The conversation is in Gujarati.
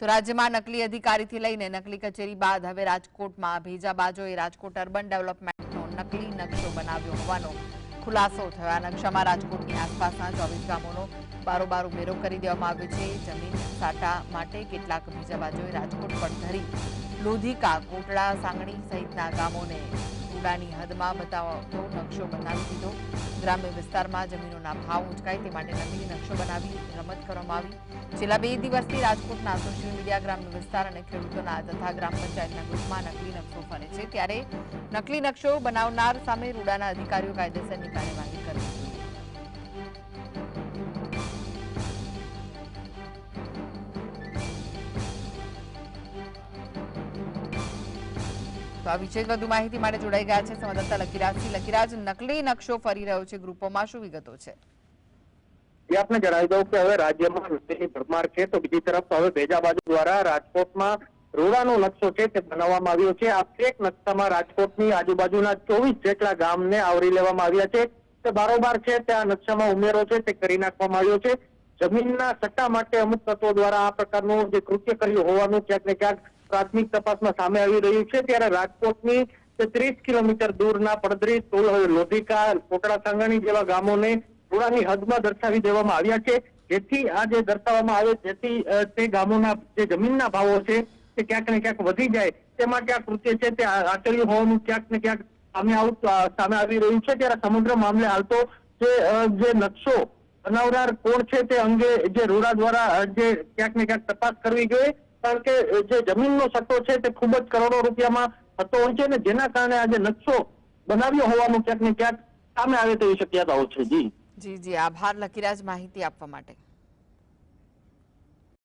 તો રાજ્યમાં નકલી અધિકારીથી લઈને નકલી કચેરી બાદ હવે રાજકોટમાં ભેજાબાજોએ રાજકોટ અર્બન ડેવલપમેન્ટનો નકલી નકશો બનાવ્યો હોવાનો ખુલાસો થયો. આ નકશામાં રાજકોટની આસપાસના ચોવીસ ગામોનો બારોબાર ઉમેરો કરી દેવામાં આવ્યો છે. જમીન સાટા માટે કેટલાક ભેજાબાજોએ રાજકોટ પર ધરી લોધિકા કોટડા સાંગણી સહિતના ગામોને ઉડાની હદમાં બતાવતો નકશો બનાવી દીધો. ગ્રામ્ય વિસ્તારમાં જમીનોના ભાવ ઉંચકાય તે માટે નવી નકશો બનાવી રમત કરવામાં આવી. છેલ્લા બે દિવસથી રાજકોટના સોશિયલ મીડિયા ગ્રામ્ય વિસ્તાર અને ખેડૂતોના તથા ગ્રામ પંચાયતના ગ્રુપમાં નકલી નકશો ફરે છે. ત્યારે નકલી નકશો બનાવનાર સામે રૂડાના અધિકારીઓ કાયદેસરની કાર્યવાહી કરવી તો આ વિશે વધુ માહિતી માટે જોડાઈ ગયા છે સંવાદદાતા લકીરાજથી લકીરાજ, નકલી નકશો ફરી રહ્યો છે ગ્રુપોમાં. શું વિગતો છે? આપને જણાવી દઉં કે હવે રાજ્યમાં વૃદ્ધિની ભરમાર છે તો બીજી તરફ હવે ભેજા બાજુ દ્વારા રાજકોટમાં રોડાનો નકશો છે તે બનાવવામાં આવ્યો છે. આ ફેક નકશામાં રાજકોટની આજુબાજુના ચોવીસ જેટલા ગામને આવરી લેવામાં આવ્યા છે. તે બારોબાર છે. તે આ નકશામાં ઉમેરો છે. તે કરી નાખવામાં આવ્યો છે. જમીનના સટ્ટા માટે અમુક તત્વો દ્વારા આ પ્રકારનું જે કૃત્ય કર્યું હોવાનું ક્યાંક ને ક્યાંક પ્રાથમિક તપાસમાં સામે આવી રહ્યું છે. ત્યારે રાજકોટની ત્રીસ કિલોમીટર દૂરના પડદરી ટોલ લોધિકા, કોટડા, સાંગણી જેવા ગામોને પુરાની હદમાં દર્શાવી દેવામાં આવ્યા છે. જેથી આ જે દર્શાવવામાં આવે જેથી તે ગામોના જે જમીનના ભાવો છે તે ક્યાંક ને ક્યાંક વધી જાય. તે માટે આ કૃત્ય છે તે આચર્યું હોવાનું ક્યાંક ને ક્યાંક સામે આવું સામે આવી રહ્યું છે. ત્યારે સમગ્ર મામલે હાલ તો જે નકશો બનાવનાર કોણ છે તે અંગે જે રૂડા દ્વારા જે ક્યાંક ને ક્યાંક તપાસ કરવી જોઈએ. કારણ કે જે જમીનનો સટ્ટો છે તે ખૂબ જ કરોડો રૂપિયામાં થતો હોય છે ને જેના કારણે આજે નકશો બનાવ્યો હોવાનું ક્યાંક ને ક્યાંક સામે આવે તેવી શક્યતાઓ છે. જી. જી જી. આભાર. લકીરાજ, માહિતી આપવા માટે.